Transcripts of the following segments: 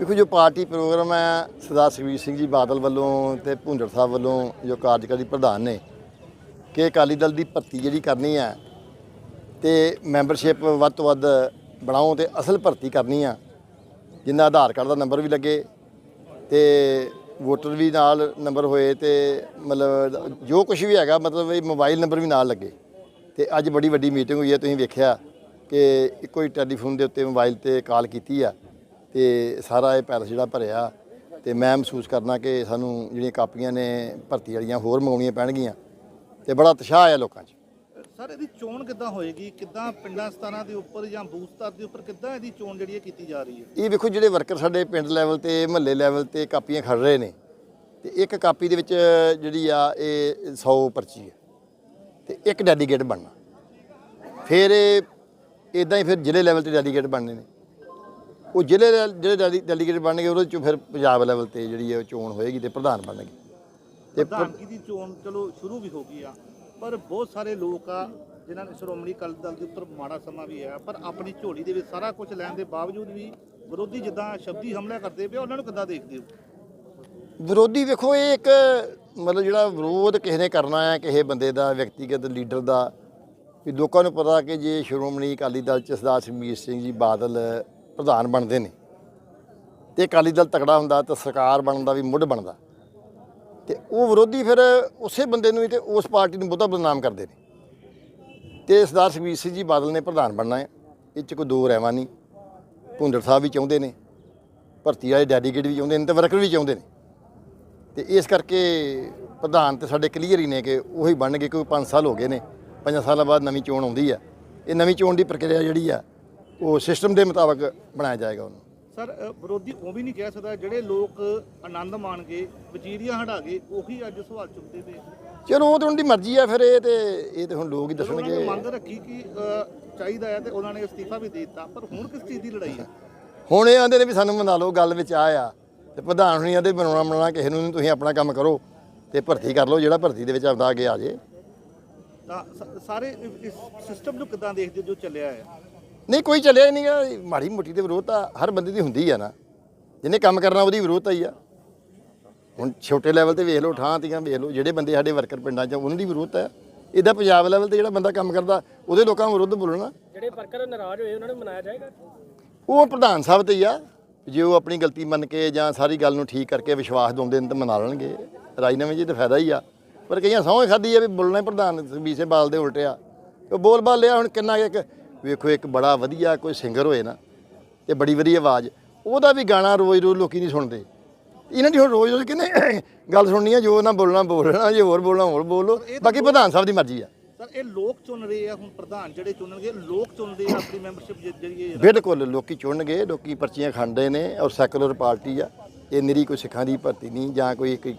ਦੇਖੋ ਜੋ party programme ਹੈ, ਸਰਦਾਰ ਸੁਖਬੀਰ ਸਿੰਘ ਜੀ ਬਾਦਲ ਵੱਲੋਂ ਤੇ ਭੁੰਡਰ ਸਾਹਿਬ ਵੱਲੋਂ ਜੋ ਕਾਰਜਕਾਰੀ ਪ੍ਰਧਾਨ ਨੇ, ਕਿ ਅਕਾਲੀ ਦਲ ਦੀ ਭਰਤੀ ਜਿਹੜੀ ਕਰਨੀ ਹੈ ਤੇ ਮੈਂਬਰਸ਼ਿਪ ਵੱਧ ਤੋਂ ਵੱਧ ਬਣਾਓ ਤੇ ਅਸਲ ਭਰਤੀ ਕਰਨੀ ਆ, ਜਿੰਨਾ ਆਧਾਰ ਕਾਰਡ ਦਾ ਨੰਬਰ ਵੀ ਲੱਗੇ ਤੇ ਵੋਟਰ ਵੀ ਨਾਲ ਨੰਬਰ ਹੋਏ ਤੇ ਮਤਲਬ ਜੋ ਕੁਝ ਵੀ ਹੈਗਾ, ਮਤਲਬ ਇਹ ਮੋਬਾਈਲ ਨੰਬਰ ਵੀ ਨਾਲ ਲੱਗੇ। ਤੇ ਅੱਜ ਬੜੀ ਵੱਡੀ ਮੀਟਿੰਗ ਹੋਈ ਹੈ, ਤੁਸੀਂ ਵੇਖਿਆ ਕਿ ਇੱਕੋ ਹੀ ਟੈਲੀਫੋਨ ਦੇ ਉੱਤੇ ਮੋਬਾਈਲ ਤੇ ਕਾਲ ਕੀਤੀ ਆ। ਤੇ ਸਾਰਾ ਇਹ ਪੈਲਸ ਜਿਹੜਾ ਭਰਿਆ ਤੇ ਮੈਂ ਮਹਿਸੂਸ ਕਰਨਾ ਕਿ ਸਾਨੂੰ ਜਿਹੜੀਆਂ ਕਾਪੀਆਂ ਨੇ ਭਰਤੀ ਵਾਲੀਆਂ ਹੋਰ ਮੰਗਾਉਣੀਆਂ ਪੈਣਗੀਆਂ ਤੇ ਬੜਾ ਉਤਸ਼ਾਹ ਹੈ ਲੋਕਾਂ 'ਚ। ਸਰ ਇਹਦੀ ਚੋਣ ਕਿੱਦਾਂ ਹੋਏਗੀ? ਕਿੱਦਾਂ ਪਿੰਡਾਂ ਸਤਾਨਾਂ ਦੇ ਉੱਪਰ ਜਾਂ ਬੂਥ ਸਤਰ ਦੇ ਉੱਪਰ ਕਿੱਦਾਂ ਇਹਦੀ ਚੋਣ ਜਿਹੜੀ ਹੈ ਕੀਤੀ ਜਾ ਰਹੀ ਹੈ? ਇਹ ਵੇਖੋ ਜਿਹੜੇ ਵਰਕਰ ਸਾਡੇ ਪਿੰਡ ਲੈਵਲ ਤੇ ਮਹੱਲੇ ਲੈਵਲ ਤੇ ਕਾਪੀਆਂ ਖੜ ਰਹੇ ਨੇ ਤੇ ਇੱਕ ਕਾਪੀ ਦੇ ਵਿੱਚ ਜਿਹੜੀ ਆ ਇਹ 100 ਪਰਚੀ ਹੈ ਤੇ ਇੱਕ ਡੈਲੀਗੇਟ ਬਣਨਾ। ਫਿਰ ਇਹ ਇਦਾਂ ਹੀ ਫਿਰ ਜ਼ਿਲ੍ਹੇ ਲੈਵਲ ਤੇ ਡੈਲੀਗੇਟ ਬਣਨੇ ਨੇ। ਉਹ ਜ਼ਿਲ੍ਹੇ ਲੈ- ਜਿਹੜੇ ਡੈਲੀ- ਡੈਲੀਗੇਟ ਬਣਨਗੇ ਉਹਦੇ ਚੋਂ ਫਿਰ ਪੰਜਾਬ ਲੈਵਲ ਤੇ ਜਿਹੜੀ ਹੈ ਚੋਣ ਹੋਏਗੀ ਤੇ ਪ੍ਰਧਾਨ ਬਣਨਗੇ। ਤੇ ਪ੍ਰਧਾਨਗੀ ਦੀ ਚੋਣ ਚਲੋ ਸ਼ੁਰੂ ਵੀ ਹੋ ਗਈ ਆ ਪਰ ਬਹੁਤ ਸਾਰੇ ਲੋਕ ਆ ਜਿਨ੍ਹਾਂ ਨੇ ਸ਼੍ਰੋਮਣੀ ਅਕਾਲੀ ਦਲ ਦੇ ਉੱਪਰ ਮਾੜਾ ਸਮਾਂ ਵੀ ਹੈ ਪਰ ਆਪਣੀ ਝੋਲੀ ਦੇ ਵਿੱਚ ਸਾਰਾ ਕੁਝ ਲੈਣ ਦੇ ਬਾਵਜੂਦ ਵੀ ਵਿਰੋਧੀ ਜਿੱਦਾਂ ਸ਼ਬਦੀ ਹਮਲਾ ਕਰਦੇ ਪਏ ਉਹਨਾਂ ਨੂੰ ਕਿੱਦਾਂ ਦੇਖਦੇ ਹੋ? ਵਿਰੋਧੀ ਵੇਖੋ ਇਹ ਇੱਕ ਮਤਲਬ ਜਿਹੜਾ ਵਿਰੋਧ ਕਿਸੇ ਨੇ ਕਰਨਾ ਹੈ ਕਿਸੇ ਬੰਦੇ ਦਾ ਵਿਅਕਤੀਗਤ ਲੀਡਰ ਦਾ ਵੀ ਲੋਕਾਂ ਨੂੰ ਪਤਾ ਕਿ ਜੇ ਸ਼੍ਰੋਮਣੀ ਅਕਾਲੀ ਦਲ ਚ ਸਰਦਾਰ ਸੁਖਬੀਰ ਸਿੰਘ ਜੀ ਬਾਦਲ ਪ੍ਰਧਾਨ ਬਣਦੇ ਨੇ। ਤੇ ਅਕਾਲੀ ਦਲ ਤਕੜਾ ਹੁੰਦਾ ਤਾਂ ਸਰਕਾਰ ਬਣਨ ਦਾ ਵੀ ਮੁੱਢ ਬਣਦਾ। ਤੇ ਉਹ ਵਿਰੋਧੀ ਫਿਰ ਉਸੇ ਬੰਦੇ ਨੂੰ ਹੀ ਤੇ ਉਸ ਪਾਰਟੀ ਨੂੰ ਬਹੁਤਾ ਬਦਨਾਮ ਕਰਦੇ ਨੇ। ਤੇ ਸਰਦਾਰ ਸੁਖਬੀਰ ਸਿੰਘ ਜੀ ਬਾਦਲ ਨੇ ਪ੍ਰਧਾਨ ਬਣਨਾ ਹੈ। ਇਹ ਚ ਕੋਈ ਦੋ ਰਹਿਵਾ ਨਹੀਂ। ਭੁੰਦੜ ਸਾਹਿਬ ਵੀ ਚਾਹੁੰਦੇ ਨੇ। ਭਰਤੀ ਵਾਲੇ ਡੈਡੀਕੇਟ ਵੀ ਚਾਹੁੰਦੇ ਨੇ ਤੇ ਵਰਕਰ ਵੀ ਚਾਹੁੰਦੇ ਨੇ। ਤੇ ਇਸ ਕਰਕੇ ਪ੍ਰਧਾਨ ਤੇ ਸਾਡੇ ਕਲੀਅਰ ਹੀ ਨੇ ਕਿ ਉਹੀ ਬਣਨਗੇ ਕਿਉਂਕਿ 5 ਸਾਲ ਹੋ ਗਏ ਨੇ। 5 ਸਾਲਾਂ ਬਾਅਦ ਨਵੀਂ ਚੋਣ ਆਉਂਦੀ ਆ। ਇਹ ਨਵੀਂ ਚੋਣ ਦੀ ਪ੍ਰਕਿਰਿਆ ਜਿਹੜੀ ਆ ਉਹ ਸਿਸਟਮ ਦੇ ਮੁਤਾਬਕ ਬਣਾਇਆ ਜਾਏਗਾ ਉਹਨੂੰ। ਸਰ ਵਿਰੋਧੀ ਉਹ ਵੀ ਨਹੀਂ ਕਹਿ ਸਕਦਾ ਜਿਹੜੇ ਲੋਕ ਆਨੰਦ ਮਾਣ ਗਏ ਵਜ਼ੀਰੀਆਂ ਹਟਾ ਗਏ ਉਹੀ ਅੱਜ ਸਵਾਲ ਚੁੱਕਦੇ ਪਏ ਚਲੋ ਉਹ ਤਾਂ ਉਹਨਾਂ ਦੀ ਮਰਜ਼ੀ ਆ ਫਿਰ ਇਹ ਤੇ ਇਹ ਤੇ ਹੁਣ ਲੋਕ ਹੀ ਚਲੋ ਉਹਨਾਂ ਨੇ ਦੱਸਣਗੇ। ਮੰਗ ਰੱਖੀ ਕਿ ਚਾਹੀਦਾ ਹੈ ਤੇ ਉਹਨਾਂ ਨੇ ਅਸਤੀਫਾ ਵੀ ਦੇ ਦਿੱਤਾ ਪਰ ਹੁਣ ਕਿਸ ਚੀਜ਼ ਦੀ ਲੜਾਈ ਹੈ ਹੁਣ ਇਹ ਆਂਦੇ ਨੇ ਵੀ ਸਾਨੂੰ ਮਨਾ ਲਓ ਗੱਲ ਵਿੱਚ ਆ ਆ ਤੇ ਪ੍ਰਧਾਨ ਹੁਣੀ ਆਂਦੇ ਬਣਾਉਣਾ ਬਣਾਉਣਾ ਕਿਸੇ ਨੂੰ ਨਹੀਂ ਤੁਸੀਂ ਆਪਣਾ ਕੰਮ ਕਰੋ ਤੇ ਭਰਤੀ ਕਰ ਲਓ ਜਿਹੜਾ ਭਰਤੀ ਦੇ ਵਿੱਚ ਅੱਗੇ ਆ ਜੇ। ਤਾਂ ਸਾਰੇ ਇਸ ਸਿਸਟਮ ਨੂੰ ਕਿੱਦਾਂ ਦੇਖਦੇ ਜੋ ਚੱਲਿਆ ਹੈ ਨਹੀਂ ਕੋਈ ਚੱਲਿਆ ਹੀ ਨਹੀਂਗਾ। ਮਾੜੀ ਮੋਟੀ ਤੇ ਵਿਰੋਧ ਤਾਂ ਹਰ ਬੰਦੇ ਦੀ ਹੁੰਦੀ ਆ ਨਾ। ਜਿਹਨੇ ਕੰਮ ਕਰਨਾ ਉਹਦੀ ਵਿਰੋਧਤਾ ਹੀ ਆ। ਹੁਣ ਛੋਟੇ ਲੈਵਲ ਤੇ ਵੇਖ ਲਓ ਠਾਂ ਤੀਆਂ ਵੇਖ ਲਓ ਜਿਹੜੇ ਬੰਦੇ ਸਾਡੇ ਵਰਕਰ ਪਿੰਡਾਂ 'ਚ ਉਹਨਾਂ ਦੀ ਵਿਰੋਧਤਾ ਆ। ਇਹਦਾ ਪੰਜਾਬ ਲੈਵਲ ਤੇ ਜਿਹੜਾ ਬੰਦਾ ਕੰਮ ਕਰਦਾ ਉਹਦੇ ਲੋਕਾਂ ਨੂੰ ਵਿਰੁੱਧ ਬੋਲਣਾ। ਜਿਹੜੇ ਵਰਕਰ ਨਾਰਾਜ਼ ਹੋਏ ਉਹਨਾਂ ਨੂੰ ਮਨਾਇਆ ਜਾਏਗਾ? ਉਹ ਪ੍ਰਧਾਨ ਸਾਹਿਬ ਤੇ ਹੀ ਆ। ਜੇ ਉਹ ਆਪਣੀ ਗਲਤੀ ਮੰਨ ਕੇ ਜਾਂ ਸਾਰੀ ਗੱਲ ਨੂੰ ਠੀਕ ਕਰਕੇ ਵਿਸ਼ਵਾਸ ਦਿਵਾਉਂਦੇ ਨੇ ਤਾਂ ਮਨਾ ਲੈਣਗੇ। ਰਾਜਨਾਮੇ ਜੀ ਤਾਂ ਫਾਇਦਾ ਹੀ ਆ। ਪਰ ਕਈਆਂ ਸਹੁੰ ਖਾਦੀ ਆ ਵੀ ਬੋਲਣਾ ਹੀ ਪ੍ਰਧਾਨ ਵੀਸੇ ਬਾਲ ਦੇ ਉਲਟਿਆ। ਉਹ ਬੋਲ ਬਾਲ ਲਿਆ ਹੁਣ ਕਿੰਨਾ ਇੱਕ ਵੇਖੋ ਇੱਕ ਬੜਾ ਵਧੀਆ ਕੋਈ ਸਿੰਗਰ ਹੋਏ ਨਾ ਤੇ ਬੜੀ ਵਧੀਆ ਆਵਾਜ਼। ਉਹਦਾ ਵੀ ਗਾਣਾ ਰੋਜ਼ ਰੋਜ਼ ਲੋਕੀ ਨਹੀਂ ਸੁਣਦੇ। ਇਹਨਾਂ ਦੀ ਹੁਣ ਰੋਜ਼ ਰੋਜ਼ ਕਿੰਨੇ ਗੱਲ ਸੁਣਨੀ ਆ ਜੋ ਨਾ ਬੋਲਣਾ ਬੋਲਣਾ ਜੇ ਹੋਰ ਬੋਲਣਾ ਹੋਰ ਬੋਲੋ। ਬਾਕੀ ਪ੍ਰਧਾਨ ਸਾਹਿਬ ਦੀ ਮਰਜ਼ੀ ਆ। ਸਰ ਇਹ ਲੋਕ ਚੁਣ ਰਹੇ ਆ ਹੁਣ ਪ੍ਰਧਾਨ ਜਿਹੜੇ ਚੁਣਨਗੇ ਲੋਕ ਚੁਣਦੇ ਆ ਆਪਣੀ ਮੈਂਬਰਸ਼ਿਪ ਜਿਹੜੀ ਹੈ ਬਿਲਕੁਲ ਲੋਕੀ ਚੁਣਨਗੇ ਲੋਕੀ ਪਰਚੀਆਂ ਖਾਂਦੇ ਨੇ ਔਰ ਸੈਕੂਲਰ ਪਾਰਟੀ ਆ। ਇਹ ਨਿਰੀ ਕੋਈ ਸਿੱਖਾਂ ਦੀ ਭਰਤੀ ਨਹੀਂ ਜਾਂ ਕੋਈ ਇੱਕ-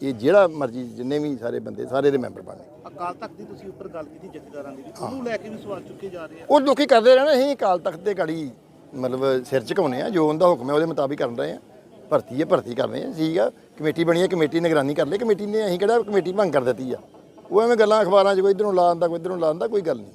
ਇਹ ਜਿਹੜਾ ਮਰਜ਼ੀ ਜਿੰਨੇ ਵੀ ਸਾਰੇ ਬੰਦੇ ਸਾਰੇ ਦੇ ਮੈਂਬਰ ਬਣੇ ਅਕਾਲ ਤਖਤ ਦੀ ਤੁਸੀਂ ਉੱਪਰ ਗੱਲ ਕੀਤੀ ਜਥੇਦਾਰਾਂ ਦੀ ਉਹਨੂੰ ਲੈ ਕੇ ਵੀ ਸਵਾਲ ਚੁੱਕੇ ਜਾ ਰਹੇ ਆ। ਉਹ ਲੋਕੀ ਕਰਦੇ ਰਹਿਣਾ ਅਸੀਂ ਅਕਾਲ ਤਖਤ ਦੇ ਗਾੜੀ ਮਤਲਬ ਸਿਰ ਝੁਕਾਉਣੇ ਆ ਜੋ ਉਹਦਾ ਹੁਕਮ ਹੈ ਉਹਦੇ ਮੁਤਾਬਿਕ ਕਰਨ ਰਹੇ ਆ। ਭਰਤੀ ਹੈ ਭਰਤੀ ਕਰ ਰਹੇ ਆ ਠੀਕ ਆ। ਕਮੇਟੀ ਬਣੀ ਹੈ ਕਮੇਟੀ ਨਿਗਰਾਨੀ ਕਰ ਲਈ ਕਮੇਟੀ ਨੇ ਅਸੀਂ ਕਿਹੜਾ ਕਮੇਟੀ ਭੰਗ ਕਰ ਦਿੱਤੀ ਆ। ਉਹ ਐਵੇਂ ਗੱਲਾਂ ਅਖਬਾਰਾਂ 'ਚ ਕੋਈ ਇਧਰੋਂ ਲਾ ਦਿੰਦਾ ਕੋਈ ਇਧਰੋਂ ਲਾ ਦਿੰਦਾ ਕੋਈ ਗੱਲ ਨਹੀਂ।